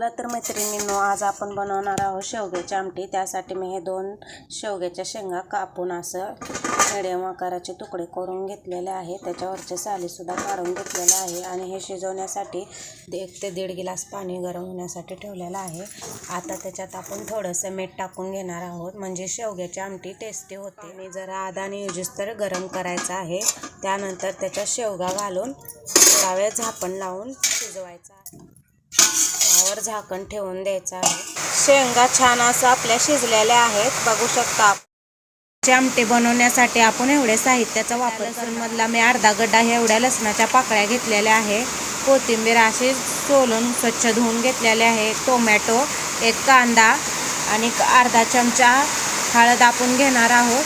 चला तर मैत्रिणींनो आज आपण बनवणार आहोत शेवग्याची आमटी. त्यासाठी मी हे दोन शेवग्याच्या शेंगा कापून असं मिडियम आकाराचे तुकडे करून घेतलेले आहे. त्याच्यावरचे सालीसुद्धा काढून घेतलेले आहे आणि हे शिजवण्यासाठी एक ते दीड गिलास पाणी गरम होण्यासाठी ठेवलेलं आहे. आता त्याच्यात आपण थोडंसं मीठ टाकून घेणार आहोत. म्हणजे शेवग्याची आमटी टेस्टी होते. मी जरा आदा आणि तर गरम करायचं आहे. त्यानंतर त्याच्यात शेवगा घालून थोडा वेळ झाकण लावून शिजवायचा आहे झाकण ठेवून द्यायचं आहे. शेंगा छान असं आपल्या शिजलेल्या आहेत बघू शकता ची आमटी बनवण्यासाठी आपण एवढे साहित्याचा वापर लसूणमधला मी अर्धा गड्डा हे एवढ्या लसणाच्या पाकळ्या घेतलेल्या आहे. कोथिंबीर अशी सोलून स्वच्छ धुवून घेतलेले आहे. टोमॅटो एक कांदा आणि अर्धा चमचा हळद आपण घेणार आहोत.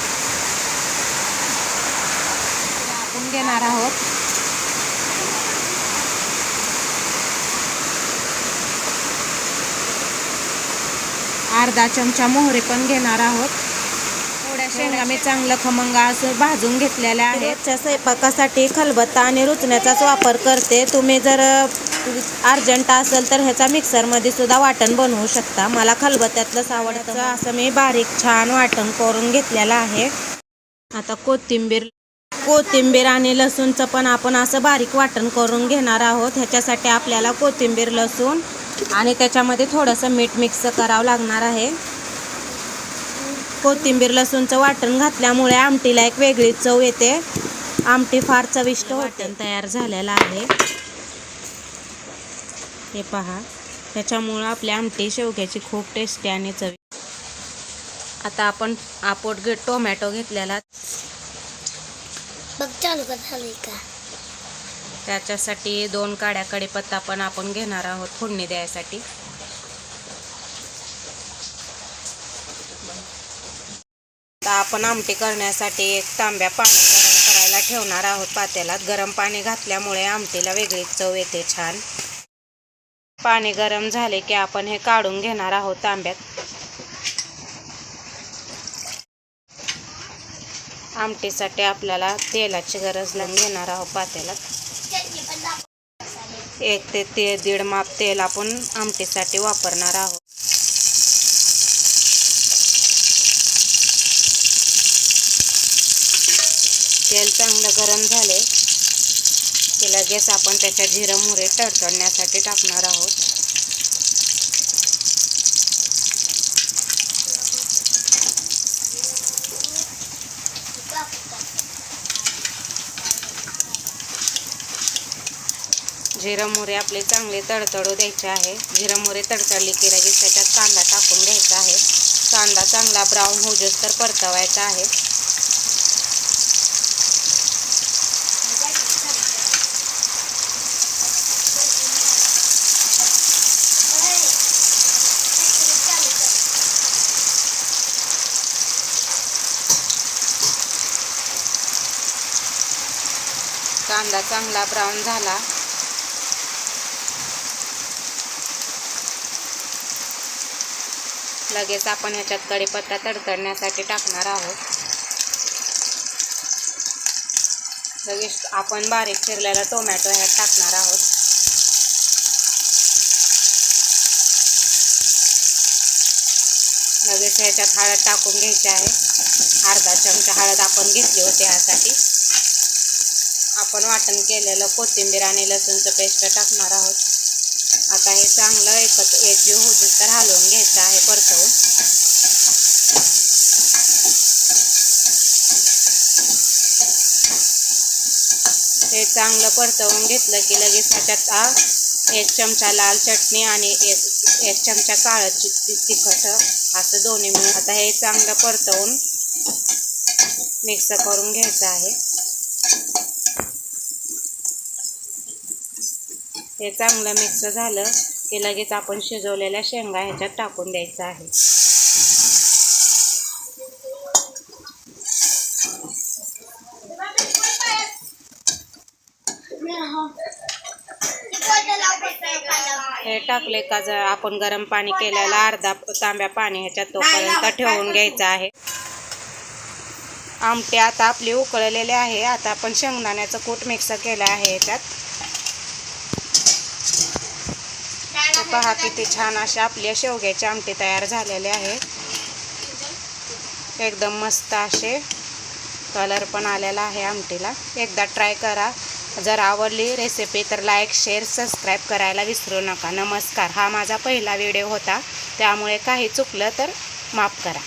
आपण घेणार आहोत. अर्धा चमचा मोहरी पण घेणार आहोत. थोड्या शेंगा मी चांगलं खमंग असं भाजून घेतलेल्या आहेत. रोजच्या स्वयंपाकासाठी खलबत्ता आणि रुचण्याचाच वापर करते. तुम्ही जर अर्जंट असेल तर ह्याचा मिक्सरमध्ये सुद्धा वाटण बनवू शकता. मला खलबत्त्यातलंच आवडतं. असं मी बारीक छान वाटण करून घेतलेलं आहे. आता कोथिंबीर कोथिंबीर आणि लसूणचं पण आपण असं बारीक वाटण करून घेणार आहोत. ह्याच्यासाठी आपल्याला कोथिंबीर लसूण आणि त्याच्यामध्ये थोडंसं मीठ मिक्स करावं लागणार आहे. कोथिंबीर लसूणचं वाटण घातल्यामुळे आमटीला एक वेगळी चव येते. आमटी फार चविष्ट वाटण तयार झालेलं आहे. हे पहा. त्याच्यामुळं आपली आमटी शेवग्याची खूप टेस्टी आणि चवी. आता आपण आपोट गे टोमॅटो घेतलेला. बघ चालू का झालंय का त्याच्यासाठी दोन काड्या कढीपत्ता पण आपण घेणार आहोत फोडणी द्यायसाठी. आता आपण आमटी करण्यासाठी एक तांब्या पाणी गरम करायला ठेवणार आहोत. पातेलात गरम पाणी घातल्यामुळे आमटीला वेगळी चव येते छान. पाणी गरम झाले की आपण हे काढून घेणार आहोत तांब्यात. आमटीसाठी आपल्याला तेलाची गरज लावून घेणार आहोत पातेल्यात. एक ते ते दीड माप तेल आपण आमटीसाठी वापरणार आहोत. तेल चांगलं गरम झाले. की लगेच आपण त्याच्या जिरं मुरे तडतडण्यासाठी टाकणार आहोत. जिरं मोरे आपले चांगले तडतडू द्यायचे आहे. जिरं मोरे तडतडली की लगेच त्याच्यात कांदा टाकून घ्यायचा आहे. कांदा चांगला ब्राऊन होऊस तर परतवायचा आहे. कांदा चांगला ब्राऊन झाला. लगेच आपण ह्याच्यात कढीपत्ता तडतडण्यासाठी टाकणार आहोत. लगेच आपण बारीक चिरलेला टोमॅटो ह्यात टाकणार आहोत. लगेच ह्याच्यात हळद टाकून घ्यायची आहे. अर्धा चमचा हळद आपण घेतली होती ह्यासाठी. आपण वाटण केलेलं कोथिंबीर आणि लसूणचं पेस्ट टाकणार आहोत. आता हे चांगलं एकत्र एकजीव होते तर हलवून घ्यायचं आहे परतवून. हे चांगलं परतवून घेतलं की लगेच ह्याच्यात एक चमचा लाल चटणी आणि एक एक चमचा काळं तिखट असं दोन्ही मिळून आता हे चांगलं परतवून मिक्स करून घ्यायचं आहे. हे चांगलं मिक्स झालं की लगेच आपण शिजवलेल्या शेंगा ह्याच्यात टाकून द्यायचं आहे. हे टाकले का जर आपण गरम पाणी केलेलं अर्धा तांब्या पाणी ह्याच्यात तोपर्यंत ठेवून घ्यायचं आहे. आमटे आता आपली उकळलेले आहे. आता आपण शेंगदाण्याचं कूट मिक्स केलं आहे ह्याच्यात. पहा किती छान अशा आपल्या शेवग्याचे आमटी तयार झालेले आहे एकदम मस्त असे कलर पण आलेला आहे आमटीला. एकदा ट्राय करा. जर आवडली रेसिपी तर लाईक शेअर सबस्क्राईब करायला विसरू नका. नमस्कार. हा माझा पहिला व्हिडिओ होता. त्यामुळे काही चुकलं तर माफ करा.